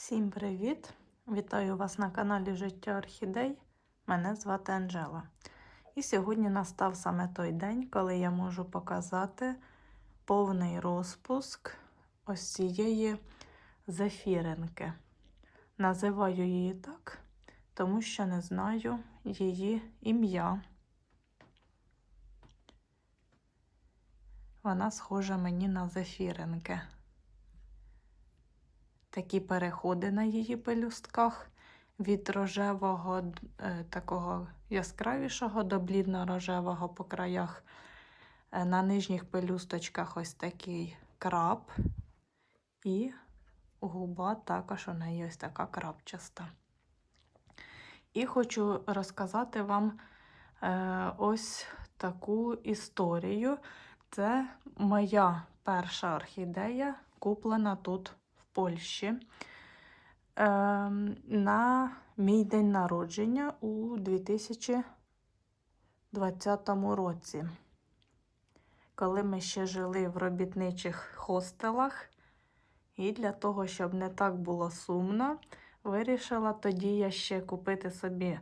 Всім привіт! Вітаю вас на каналі Життя Орхідей. Мене звати Анжела. І сьогодні настав саме той день, коли я можу показати повний розпуск ось цієї зефіринки. Називаю її так, тому що не знаю її ім'я. Вона схожа мені на зефіринки такі переходи на її пелюстках від рожевого, е, такого яскравішого до блідно-рожевого по краях. Е, На нижніх пелюсточках ось такий краб, і губа також у неї ось така крапчаста. І хочу розказати вам е, ось таку історію. Це моя перша орхідея, куплена тут Польщі е, на мій день народження у 2020 році, коли ми ще жили в робітничих хостелах. І для того, щоб не так було сумно, вирішила тоді я ще купити собі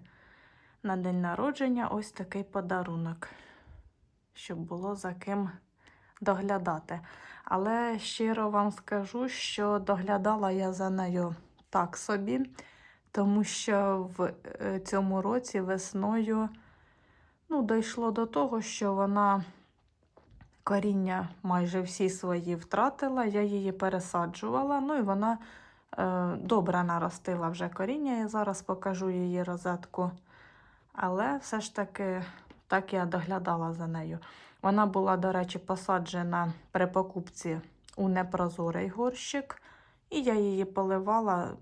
на день народження ось такий подарунок, щоб було за ким доглядати. Але щиро вам скажу, що доглядала я за нею так собі, тому що в е, цьому році весною ну, дійшло до того, що вона коріння майже всі свої втратила, я її пересаджувала, ну і вона е, добре наростила вже коріння. Я зараз покажу її розетку. Але все ж таки так я доглядала за нею. Вона була, до речі, посаджена при покупці у непрозорий горщик, і я її поливала,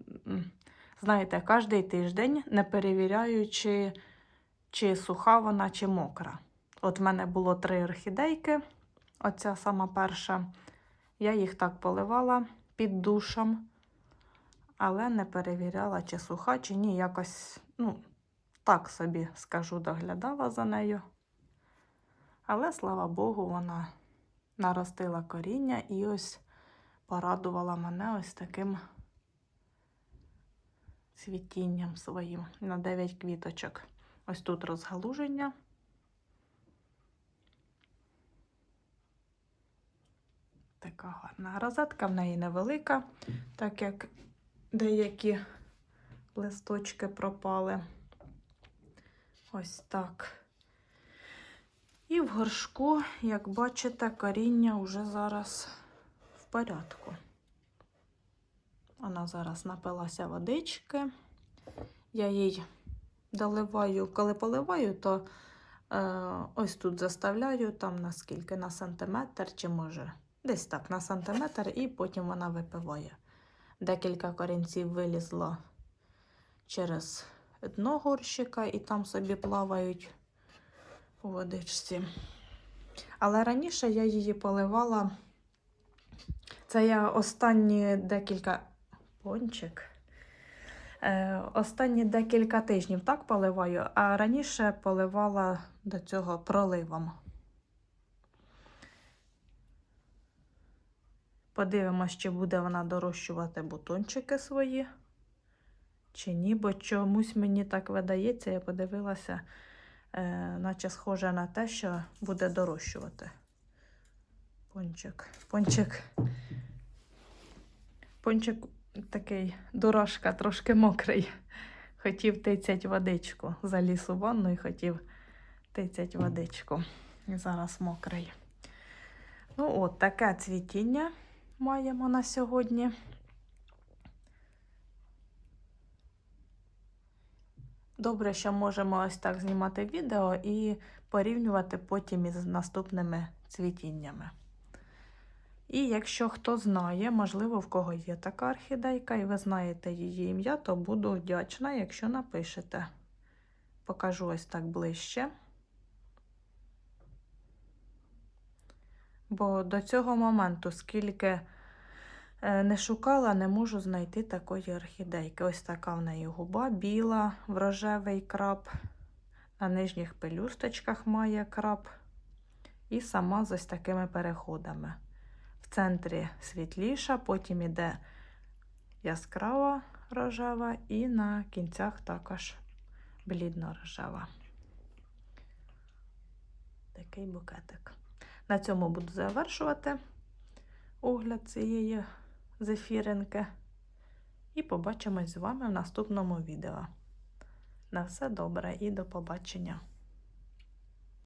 знаєте, кожний тиждень, не перевіряючи, чи суха вона, чи мокра. От в мене було три орхідейки, оця сама перша. Я їх так поливала під душем, але не перевіряла, чи суха, чи ні. Якось, ну, так собі скажу, доглядала за нею. Але, слава Богу, вона наростила коріння і ось порадувала мене ось таким цвітінням своїм на 9 квіточок. Ось тут розгалуження. Така гарна розетка в неї невелика, так як деякі листочки пропали. Ось так. І в горшку, як бачите, коріння вже зараз в порядку. Вона зараз напилася водички. Я їй доливаю, коли поливаю, то е, ось тут заставляю там наскільки на сантиметр, чи може десь так на сантиметр, і потім вона випиває. Декілька корінців вилізло через дно горщика, і там собі плавають у водичці. Але раніше я її поливала. Це я останні декілька пончик. Е, останні декілька тижнів так поливаю, а раніше поливала до цього проливом. Подивимось, чи буде вона дорощувати бутончики свої, чи ні, бо чомусь мені так видається, я подивилася наче схоже на те, що буде дорощувати. Пончик. Пончик. Пончик такий дорожка, трошки мокрий. Хотів тицять водичку. Заліз у ванну і хотів тицять водичку. І зараз мокрий. Ну, от таке цвітіння маємо на сьогодні. Добре, що можемо ось так знімати відео і порівнювати потім із наступними цвітіннями. І якщо хто знає, можливо, в кого є така орхідейка, і ви знаєте її ім'я, то буду вдячна, якщо напишете. Покажу ось так ближче. Бо до цього моменту, скільки не шукала, не можу знайти такої орхідейки. Ось така в неї губа біла, в рожевий краб. На нижніх пелюсточках має краб. І сама з ось такими переходами. В центрі світліша, потім іде яскрава рожева і на кінцях також блідно-рожева. Такий букетик. На цьому буду завершувати огляд цієї зефіринки. І побачимось з вами в наступному відео. На все добре і до побачення!